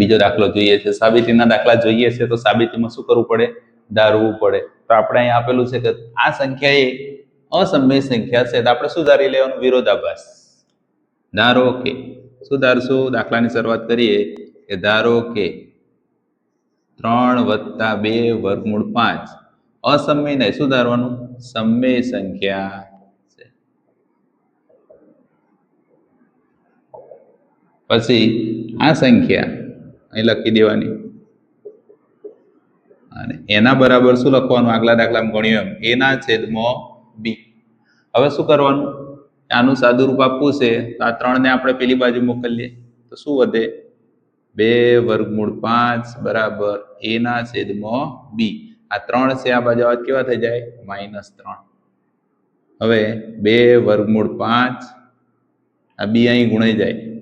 બીજો દાખલો જોઈએ છે. સાબિતીના દાખલા જોઈએ છે તો સાબિતીમાં શું કરવું પડે? ધારવું પડે. તો આપણે અહીં આપેલું છે કે આ સંખ્યા એ અસમય સંખ્યા છે. તો આપણે સુધારી લેવાનું વિરોધાભાસ. ધારો કે શું દાખલાની શરૂઆત કરીએ કે ધારો કે ત્રણ વત્તા બે વર્ગમૂળ પાંચ. અસમય નહીં, સુધારવાનું સમય સંખ્યા પછી આ સંખ્યા અહીં લખી દેવાની. અને એના બરાબર શું લખવાનું? આગલા દાખલામાં ગણ્યું એમ. એના છેદમાં બી. હવે શું કરવાનું? આનું સાદુરૂપ આપવું છે. તો આ ત્રણને આપણે પેલી બાજુ મોકલીએ. તો શું વધે? બે વર્ગમૂળ પાંચ બરાબર એના છેદમાં બી. આ ત્રણ છે, આ બાજુ કેવા થઈ જાય? માઇનસ ત્રણ. હવે બે વર્ગમૂળ પાંચ. આ બી અહીં ગુણાઈ જાય.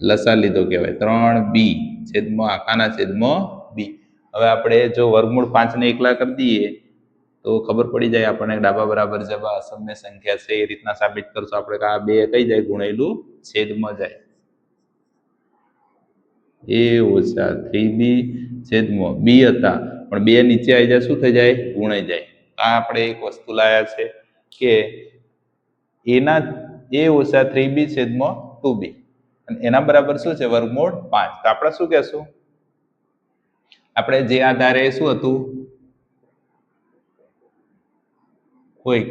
લસા લીધો કહેવાય. ત્રણ બી, છેદમાં, આખાના છેદમાં બી. હવે આપણે જો વર્ગમૂળ પાંચને એકલા કરી દઈએ, તો ખબર પડી જાય આપણને ડાબા બરાબર જવા અસમ્ય સંખ્યા છે, એ રીતના સાબિત કરશું આપણે આ બે કઈ જાય? ગુણેલું છેદમાં જાય. એ ઓછા થ્રી બી, છેદમાં બી હતા. પણ બે નીચે આવી જાય, શું થઈ જાય? ગુણાઈ જાય. આ આપણે એક વસ્તુ લાયા છે કે એના, એ ઓછા થ્રી બી, છેદમાં ટુ બી. અને એના બરાબર શું છે? વર્ગમૂળ પાંચ. તો આપણે શું કહેશું? આપણે જે આધારે શું હતું? કોઈક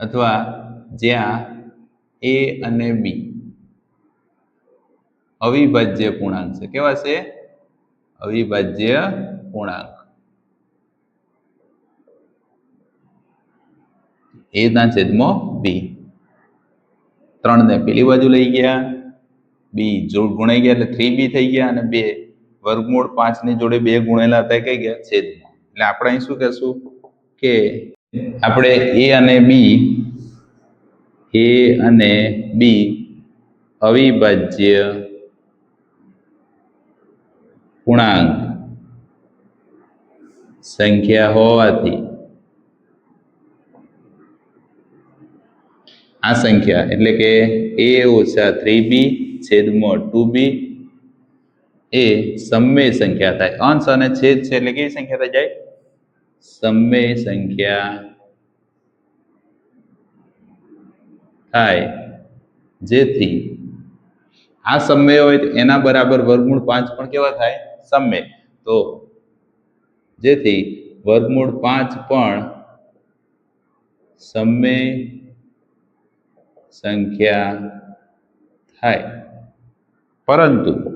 અથવા જ્યાં એ અને બી. અવિભાજ્ય પૂર્ણાંક છે. કેવા છે? અવિભાજ્ય પૂર્ણાંક. એ ના છેદમાં બી. ત્રણ ને પેલી બાજુ લઈ ગયા. બી જોડ ગુણાઈ ગયા એટલે થ્રી બી થઈ ગયા અને બે વર્ગમૂળ પાંચની જોડે બે ગુણેલા હતા કઈ ગયા? છેદમાં. એટલે આપણે અહીં શું કહેશું? કે આપણે એ અને બી એ અને બી અવિભાજ્ય પૂર્ણાંક સંખ્યા હોવાથી આ સંખ્યા એટલે કે એ ઓછા થ્રી બી છેદમાં ટુ બી એ સમય સંખ્યા થાય. અંશ અને છેદ છે એટલે કેવી સંખ્યા થઈ જાય? સમય સંખ્યા થાય. જેથી આ સમય હોય તો એના બરાબર વર્ગમૂળ પાંચ પણ કેવા થાય? સમય તો જેથી વર્ગમૂળ પાંચ પણ સમય સંખ્યા થાય. પરંતુ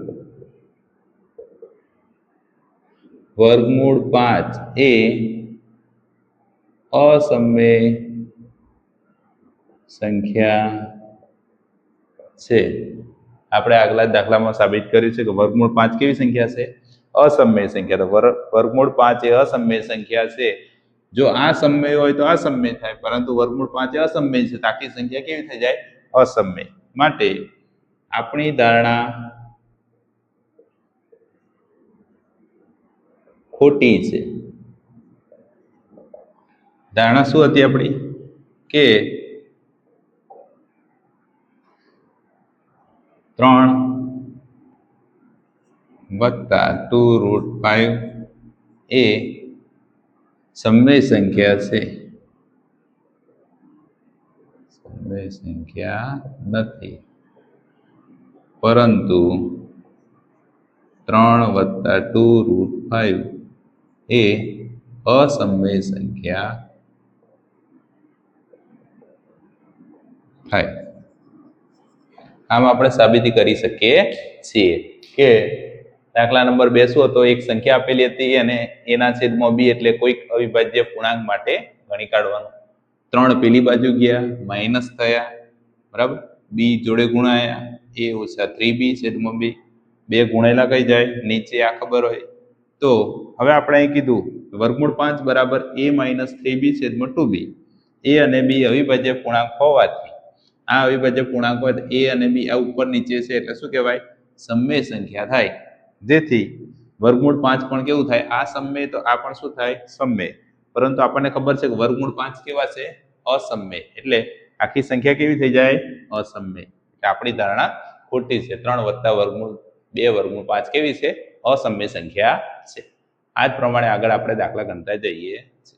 વર્ગમૂળ પાંચ એ અસમય સંખ્યા છે. આપણે આગલા દાખલામાં સાબિત કર્યું છે કે વર્ગમૂળ પાંચ કેવી સંખ્યા છે? અસમય સંખ્યા તો વર- વર્ગમૂળ પાંચ એ અસમય સંખ્યા છે. જો આ સમય હોય તો આ સમય થાય, પરંતુ વર્ગમૂળ પાંચ અસમય છે. તો આખી સંખ્યા કેવી થઈ જાય? અસમય માટે આપણી ધારણા ખોટી છે. ધારણા શું હતી આપણી? કે ત્રણ વત્તા ટુ રૂટ ફાઈવ એ સમય સંખ્યા છે. સમય સંખ્યા નથી. પરંતુ ત્રણ વત્તા ટુ રૂટ ફાઇવ એ અસમય સંખ્યા થાય આમ આપણે સાબિતી કરી શકીએ છીએ કે દાખલા નંબર બેસો તો એક સંખ્યા આપેલી હતી અને એના છેદમાં બી એટલે કોઈક અવિભાજ્ય પૂર્ણાંક માટે ગણી કાઢવાનું. ત્રણ પેલી બાજુ ગયા માઇનસ થયા, બરાબર? બી જોડે ગુણાયા એ ઓછા થ્રી બી છેદમાં બી બે ગુણેલા કઈ જાય? નીચે આ ખબર હોય. તો હવે આપણે અહીં કીધું વર્ગમૂળ પાંચ બરાબર એ માઇનસ થ્રી બી છેદમાં ટુ બી એ અને બી અવિભાજ્ય પૂર્ણાંક હોવાથી. આ અવિભાજ્ય પૂર્ણાંક હોય એ અને બી આ ઉપર નીચે છે એટલે શું કહેવાય? સમય સંખ્યા થાય. જેથી વર્ગમૂળ પાંચ પણ કેવું થાય? આ સમય તો આ પણ શું થાય? સમય. પરંતુ આપણને ખબર છે કે વર્ગમૂળ પાંચ કેવા છે? અસમય. એટલે આખી સંખ્યા કેવી થઈ જાય? અસમય. આપણી ધારણા ખોટી છે. ત્રણ વત્તા વર્ગમૂળ, બે વર્ગમૂળ, પાંચ કેવી છે? અસમ્ય સંખ્યા છે. આ જ પ્રમાણે આગળ આપણે દાખલા ગણતા જઈએ છીએ.